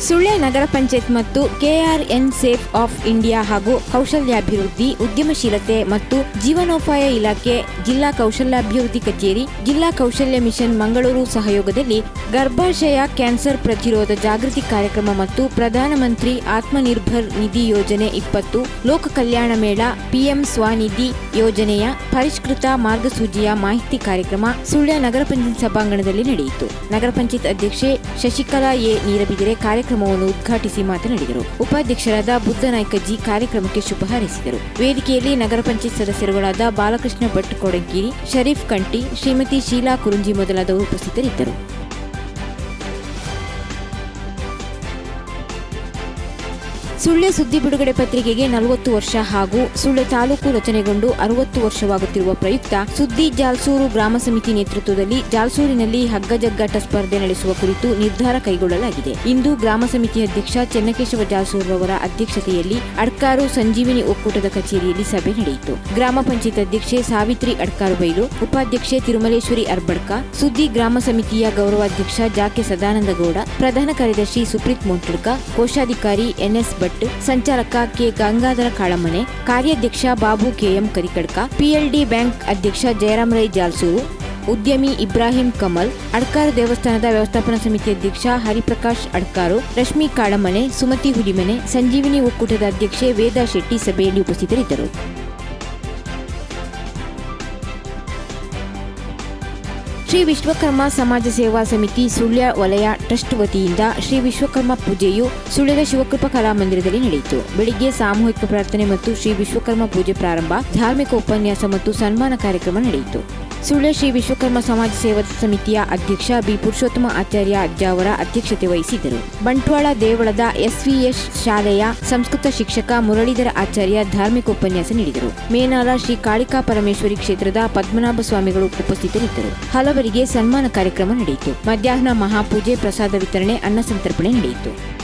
ಸುಳ್ಯ ನಗರ ಪಂಚಾಯತ್ ಮತ್ತು ಕೆಆರ್ಎನ್ safe of India ಹಾಗೂ ಕೌಶಲ್ಯಾಭಿವೃದ್ಧಿ, ಉದ್ಯಮಶೀಲತೆ ಮತ್ತು ಜೀವನೋಪಾಯ ಇಲಾಖೆ, ಜಿಲ್ಲಾ ಕೌಶಲ್ಯಾಭಿವೃದ್ಧಿ ಕಚೇರಿ, ಜಿಲ್ಲಾ ಕೌಶಲ್ಯ ಮಿಷನ್ ಮಂಗಳೂರು ಸಹಯೋಗದಲ್ಲಿ ಗರ್ಭಾಶಯ ಕ್ಯಾನ್ಸರ್ ಪ್ರತಿರೋಧ ಜಾಗೃತಿ ಕಾರ್ಯಕ್ರಮ ಮತ್ತು ಪ್ರಧಾನಮಂತ್ರಿ ಆತ್ಮನಿರ್ಭರ್ ನಿಧಿ ಯೋಜನೆ ಇಪ್ಪತ್ತು, ಲೋಕ ಕಲ್ಯಾಣ ಮೇಳ, ಪಿಎಂ ಸ್ವಾನಿಧಿ ಯೋಜನೆಯ ಪರಿಷ್ಕೃತ ಮಾರ್ಗಸೂಚಿಯ ಮಾಹಿತಿ ಕಾರ್ಯಕ್ರಮ ಸುಳ್ಯ ನಗರ ಪಂಚಾಯತ್ ಸಭಾಂಗಣದಲ್ಲಿ ನಡೆಯಿತು. ನಗರ ಪಂಚಾಯತ್ ಅಧ್ಯಕ್ಷೆ ಶಶಿಕಲಾ ಎ. ನೀರಬಿದಿರೆ ಕಾರ್ಯಕ್ರಮವನ್ನು ಉದ್ಘಾಟಿಸಿ ಮಾತನಾಡಿದರು. ಉಪಾಧ್ಯಕ್ಷರಾದ ಬುದ್ಧನಾಯ್ಕ ಜಿ ಕಾರ್ಯಕ್ರಮಕ್ಕೆ ಶುಭ ಹಾರೈಸಿದರು. ವೇದಿಕೆಯಲ್ಲಿ ನಗರ ಪಂಚಾಯತ್ ಸದಸ್ಯರುಗಳಾದ ಬಾಲಕೃಷ್ಣ ಭಟ್ ಕೊಡಗಿರಿ ಶರೀಫ್ ಕಂಟಿ, ಶ್ರೀಮತಿ ಶೀಲಾ ಕುರುಂಜಿ ಮೊದಲಾದವರು ಉಪಸ್ಥಿತರಿದ್ದರು. ಸುಳ್ಯ ಸುದ್ದಿ ಬಿಡುಗಡೆ ಪತ್ರಿಕೆಗೆ ನಲವತ್ತು ವರ್ಷ ಹಾಗೂ ಸುಳ್ಯ ತಾಲೂಕು ರಚನೆಗೊಂಡು ಅರವತ್ತು ವರ್ಷವಾಗುತ್ತಿರುವ ಪ್ರಯುಕ್ತ ಸುದ್ದಿ ಜಾಲ್ಸೂರು ಗ್ರಾಮ ಸಮಿತಿ ನೇತೃತ್ವದಲ್ಲಿ ಜಾಲ್ಸೂರಿನಲ್ಲಿ ಹಗ್ಗಜಗ್ಗಾಟ ಸ್ಪರ್ಧೆ ನಡೆಸುವ ಕುರಿತು ನಿರ್ಧಾರ ಕೈಗೊಳ್ಳಲಾಗಿದೆ. ಇಂದು ಗ್ರಾಮ ಸಮಿತಿ ಅಧ್ಯಕ್ಷ ಚೆನ್ನಕೇಶವ ಜಾಲ್ಸೂರವರ ಅಧ್ಯಕ್ಷತೆಯಲ್ಲಿ ಅಡ್ಕಾರು ಸಂಜೀವಿನಿ ಒಕ್ಕೂಟದ ಕಚೇರಿಯಲ್ಲಿ ಸಭೆ ನಡೆಯಿತು. ಗ್ರಾಮ ಪಂಚಾಯತ್ ಅಧ್ಯಕ್ಷೆ ಸಾವಿತ್ರಿ ಅಡ್ಕಾರು ಬೈಲು, ಉಪಾಧ್ಯಕ್ಷೆ ತಿರುಮಲೇಶ್ವರಿ ಅರ್ಬಡ್ಕ, ಸುದ್ದಿ ಗ್ರಾಮ ಸಮಿತಿಯ ಗೌರವಾಧ್ಯಕ್ಷ ಜಾಕೆ ಸದಾನಂದಗೌಡ, ಪ್ರಧಾನ ಕಾರ್ಯದರ್ಶಿ ಸುಪ್ರೀತ್ ಮೊಂಟಡ್ಕ ಕೋಶಾಧಿಕಾರಿ ಎನ್ಎಸ್ ಭಟ್ ಸಂಚಾಲಕ ಕೆ ಗಂಗಾಧರ ಕಾಳಮನೆ ಕಾರ್ಯಾಧ್ಯಕ್ಷ Babu KM Karikadka, PLD bank ಅಧ್ಯಕ್ಷ ಜಯರಾಮ್ ರೈ ಜಾಲ್ಸೂರು, ಉದ್ಯಮಿ ಇಬ್ರಾಹಿಂ ಕಮಲ್, ಅಡ್ಕಾರ ದೇವಸ್ಥಾನದ ವ್ಯವಸ್ಥಾಪನಾ ಸಮಿತಿ ಅಧ್ಯಕ್ಷ ಹರಿಪ್ರಕಾಶ್ ಅಡ್ಕಾರು, ರಶ್ಮಿ ಕಾಳಮನೆ ಸುಮತಿ ಹುಡಿಮನೆ, ಸಂಜೀವಿನಿ ಒಕ್ಕೂಟದ ಅಧ್ಯಕ್ಷೆ ವೇದಾ ಶೆಟ್ಟಿ ಸಭೆಯಲ್ಲಿ ಉಪಸ್ಥಿತರಿದ್ದರು. ಶ್ರೀ ವಿಶ್ವಕರ್ಮ ಸಮಾಜ ಸೇವಾ ಸಮಿತಿ ಸುಳ್ಯ ವಲಯ ಟ್ರಸ್ಟ್ ವತಿಯಿಂದ ಶ್ರೀ ವಿಶ್ವಕರ್ಮ ಪೂಜೆಯು ಸುಳ್ಯದ ಶಿವಕೃಪಾ ಕಲಾಮಂದಿರದಲ್ಲಿ ನಡೆಯಿತು. ಬೆಳಿಗ್ಗೆ ಸಾಮೂಹಿಕ ಪ್ರಾರ್ಥನೆ ಮತ್ತು ಶ್ರೀ ವಿಶ್ವಕರ್ಮ ಪೂಜೆ ಪ್ರಾರಂಭ, ಧಾರ್ಮಿಕ ಉಪನ್ಯಾಸ ಮತ್ತು ಸನ್ಮಾನ ಕಾರ್ಯಕ್ರಮ ನಡೆಯಿತು. ಸುಳ್ಯ ಶ್ರೀ ವಿಶ್ವಕರ್ಮ ಸಮಾಜ ಸೇವಾ ಸಮಿತಿಯ ಅಧ್ಯಕ್ಷ ಬಿ ಪುರುಷೋತ್ತಮ ಆಚಾರ್ಯ ಅಜ್ಜಾವರ ಅಧ್ಯಕ್ಷತೆ ವಹಿಸಿದ್ದರು. ಬಂಟ್ವಾಳ ದೇವಳದ ಎಸ್ವಿಎಸ್ ಶಾಲೆಯ ಸಂಸ್ಕೃತ ಶಿಕ್ಷಕ ಮುರಳೀಧರ ಆಚಾರ್ಯ ಧಾರ್ಮಿಕ ಉಪನ್ಯಾಸ ನೀಡಿದರು. ಮೇನಾರ ಶ್ರೀ ಕಾಳಿಕಾ ಪರಮೇಶ್ವರಿ ಕ್ಷೇತ್ರದ ಪದ್ಮನಾಭ ಸ್ವಾಮಿಗಳು ಉಪಸ್ಥಿತರಿದ್ದರು. ಹಲವರಿಗೆ ಸನ್ಮಾನ ಕಾರ್ಯಕ್ರಮ ನಡೆಯಿತು. ಮಧ್ಯಾಹ್ನ ಮಹಾಪೂಜೆ ಪ್ರಸಾದ ವಿತರಣೆ ಅನ್ನ ಸಂತರ್ಪಣೆ ನಡೆಯಿತು.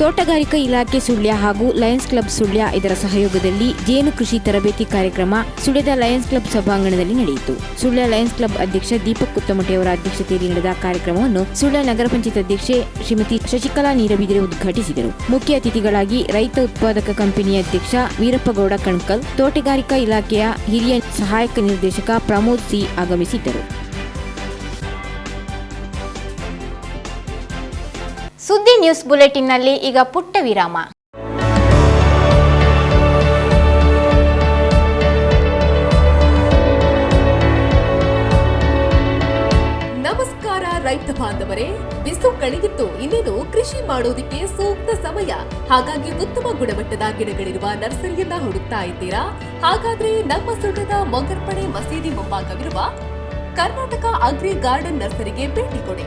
ತೋಟಗಾರಿಕಾ ಇಲಾಖೆ ಸುಳ್ಯ ಹಾಗೂ ಲಯನ್ಸ್ ಕ್ಲಬ್ ಸುಳ್ಯ ಇದರ ಸಹಯೋಗದಲ್ಲಿ ಜೇನು ಕೃಷಿ ತರಬೇತಿ ಕಾರ್ಯಕ್ರಮ ಸುಳ್ಯದ ಲಯನ್ಸ್ ಕ್ಲಬ್ ಸಭಾಂಗಣದಲ್ಲಿ ನಡೆಯಿತು. ಸುಳ್ಯ ಲಯನ್ಸ್ ಕ್ಲಬ್ ಅಧ್ಯಕ್ಷ ದೀಪಕ್ ಕುತ್ತಮಟೆಯವರ ಅಧ್ಯಕ್ಷತೆಯಲ್ಲಿ ನಡೆದ ಕಾರ್ಯಕ್ರಮವನ್ನು ಸುಳ್ಯ ನಗರ ಪಂಚಾಯತ್ ಅಧ್ಯಕ್ಷೆ ಶ್ರೀಮತಿ ಶಶಿಕಲಾ ನೀರಬಿದಿರೆ ಉದ್ಘಾಟಿಸಿದರು. ಮುಖ್ಯ ಅತಿಥಿಗಳಾಗಿ ರೈತ ಉತ್ಪಾದಕ ಕಂಪನಿಯ ಅಧ್ಯಕ್ಷ ವೀರಪ್ಪಗೌಡ ಕಣ್ಕಲ್, ತೋಟಗಾರಿಕಾ ಇಲಾಖೆಯ ಹಿರಿಯ ಸಹಾಯಕ ನಿರ್ದೇಶಕ ಪ್ರಮೋದ್ ಸಿ ಆಗಮಿಸಿದ್ದರು. ನ್ಯೂಸ್ ಬುಲೆಟಿನ್ನಲ್ಲಿ ಈಗ ಪುಟ್ಟ ವಿರಾಮ. ನಮಸ್ಕಾರ ರೈತ ಬಾಂಧವರೇ, ಬಿಸು ಕಳೆದಿತ್ತು, ಇನ್ನೇನು ಕೃಷಿ ಮಾಡೋದಿಕ್ಕೆ ಸೂಕ್ತ ಸಮಯ. ಹಾಗಾಗಿ ಉತ್ತಮ ಗುಣಮಟ್ಟದ ಗಿಡಗಳಿರುವ ನರ್ಸರಿಯನ್ನ ಹುಡುಕ್ತಾ ಇದ್ದೀರಾ? ಹಾಗಾದ್ರೆ ನಮ್ಮ ಸುಳ್ಳದ ಮೊಗರ್ಪಣೆ ಮಸೀದಿ ಮುಂಭಾಗವಿರುವ ಕರ್ನಾಟಕ ಅಗ್ರಿ ಗಾರ್ಡನ್ ನರ್ಸರಿಗೆ ಭೇಟಿ ಕೊಡಿ.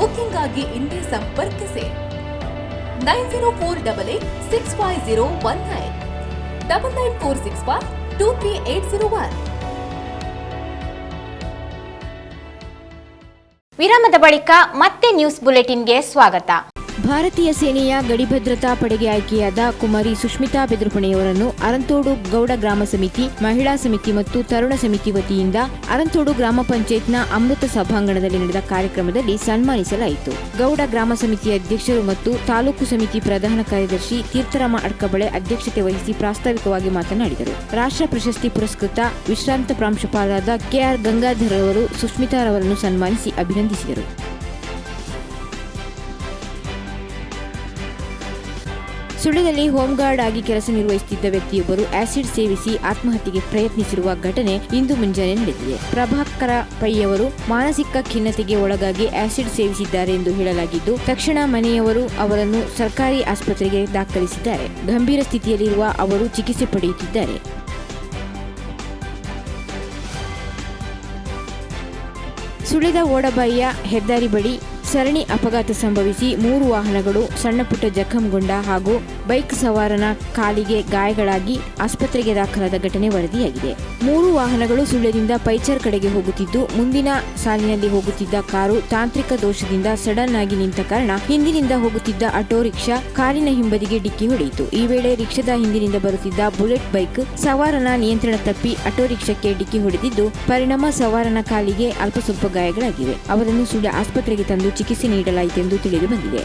ಬುಕಿಂಗ್ ಆಗಿ ಇಂದೇ ಸಂಪರ್ಕಿಸಿ. Nine zero four double six five zero one nine. Double nine four six five zero one. ವಿರಾಮದ ಬಳಿಕ ಮತ್ತೆ ನ್ಯೂಸ್ ಬುಲೆಟಿನ್ಗೆ ಸ್ವಾಗತ. ಭಾರತೀಯ ಸೇನೆಯ ಗಡಿಭದ್ರತಾ ಪಡೆಗೆ ಆಯ್ಕೆಯಾದ ಕುಮಾರಿ ಸುಷ್ಮಿತಾ ಬೆದ್ರುಪಣೆಯವರನ್ನು ಅರಂತೋಡು ಗೌಡ ಗ್ರಾಮ ಸಮಿತಿ, ಮಹಿಳಾ ಸಮಿತಿ ಮತ್ತು ತರುಣ ಸಮಿತಿ ವತಿಯಿಂದ ಅರಂತೋಡು ಗ್ರಾಮ ಪಂಚಾಯತ್ನ ಅಮೃತ ಸಭಾಂಗಣದಲ್ಲಿ ನಡೆದ ಕಾರ್ಯಕ್ರಮದಲ್ಲಿ ಸನ್ಮಾನಿಸಲಾಯಿತು. ಗೌಡ ಗ್ರಾಮ ಸಮಿತಿ ಅಧ್ಯಕ್ಷರು ಮತ್ತು ತಾಲೂಕು ಸಮಿತಿ ಪ್ರಧಾನ ಕಾರ್ಯದರ್ಶಿ ತೀರ್ಥರಾಮ ಅಡ್ಕಬಳೆ ಅಧ್ಯಕ್ಷತೆ ವಹಿಸಿ ಪ್ರಾಸ್ತಾವಿಕವಾಗಿ ಮಾತನಾಡಿದರು. ರಾಷ್ಟ್ರ ಪ್ರಶಸ್ತಿ ಪುರಸ್ಕೃತ ವಿಶ್ರಾಂತ ಪ್ರಾಂಶುಪಾಲರಾದ ಕೆಆರ್ ಗಂಗಾಧರ್ ಅವರು ಸುಷ್ಮಿತಾರವರನ್ನು ಸನ್ಮಾನಿಸಿ ಅಭಿನಂದಿಸಿದರು. ಸುಳ್ಯದಲ್ಲಿ ಹೋಂಗಾರ್ಡ್ ಆಗಿ ಕೆಲಸ ನಿರ್ವಹಿಸುತ್ತಿದ್ದ ವ್ಯಕ್ತಿಯೊಬ್ಬರು ಆಸಿಡ್ ಸೇವಿಸಿ ಆತ್ಮಹತ್ಯೆಗೆ ಪ್ರಯತ್ನಿಸಿರುವ ಘಟನೆ ಇಂದು ಮುಂಜಾನೆ ನಡೆದಿದೆ. ಪ್ರಭಾಕರ ಪೈಯವರು ಮಾನಸಿಕ ಖಿನ್ನತೆಗೆ ಒಳಗಾಗಿ ಆಸಿಡ್ ಸೇವಿಸಿದ್ದಾರೆ ಎಂದು ಹೇಳಲಾಗಿದ್ದು, ತಕ್ಷಣ ಮನೆಯವರು ಅವರನ್ನು ಸರ್ಕಾರಿ ಆಸ್ಪತ್ರೆಗೆ ದಾಖಲಿಸಿದ್ದಾರೆ. ಗಂಭೀರ ಸ್ಥಿತಿಯಲ್ಲಿರುವ ಅವರು ಚಿಕಿತ್ಸೆ ಪಡೆಯುತ್ತಿದ್ದಾರೆ. ಸುಳಿದ ಓಡಬಾಯಿಯ ಹೆದ್ದಾರಿ ಬಳಿ ಸರಣಿ ಅಪಘಾತ ಸಂಭವಿಸಿ ಮೂರು ವಾಹನಗಳು ಸಣ್ಣಪುಟ್ಟ ಜಖಂಗೊಂಡ ಹಾಗೂ ಬೈಕ್ ಸವಾರನ ಕಾಲಿಗೆ ಗಾಯಗಳಾಗಿ ಆಸ್ಪತ್ರೆಗೆ ದಾಖಲಾದ ಘಟನೆ ವರದಿಯಾಗಿದೆ. ಮೂರು ವಾಹನಗಳು ಸುಳ್ಯದಿಂದ ಪೈಚರ್ ಕಡೆಗೆ ಹೋಗುತ್ತಿದ್ದು, ಮುಂದಿನ ಸಾಲಿನಲ್ಲಿ ಹೋಗುತ್ತಿದ್ದ ಕಾರು ತಾಂತ್ರಿಕ ದೋಷದಿಂದ ಸಡನ್ ಆಗಿ ನಿಂತ ಕಾರಣ ಹಿಂದಿನಿಂದ ಹೋಗುತ್ತಿದ್ದ ಆಟೋ ರಿಕ್ಷಾ ಕಾರಿನ ಹಿಂಬದಿಗೆ ಡಿಕ್ಕಿ ಹೊಡೆಯಿತು. ಈ ವೇಳೆ ರಿಕ್ಷಾದ ಹಿಂದಿನಿಂದ ಬರುತ್ತಿದ್ದ ಬುಲೆಟ್ ಬೈಕ್ ಸವಾರನ ನಿಯಂತ್ರಣ ತಪ್ಪಿ ಆಟೋ ರಿಕ್ಷಾಕ್ಕೆ ಡಿಕ್ಕಿ ಹೊಡೆದಿದ್ದು, ಪರಿಣಾಮ ಸವಾರನ ಕಾಲಿಗೆ ಅಲ್ಪ ಸ್ವಲ್ಪ ಗಾಯಗಳಾಗಿವೆ. ಅವರನ್ನು ಸುಳ್ಯ ಆಸ್ಪತ್ರೆಗೆ ತಂದು ಚಿಕಿತ್ಸೆ ನೀಡಲಾಯಿತೆಂದು ತಿಳಿದು ಬಂದಿದೆ.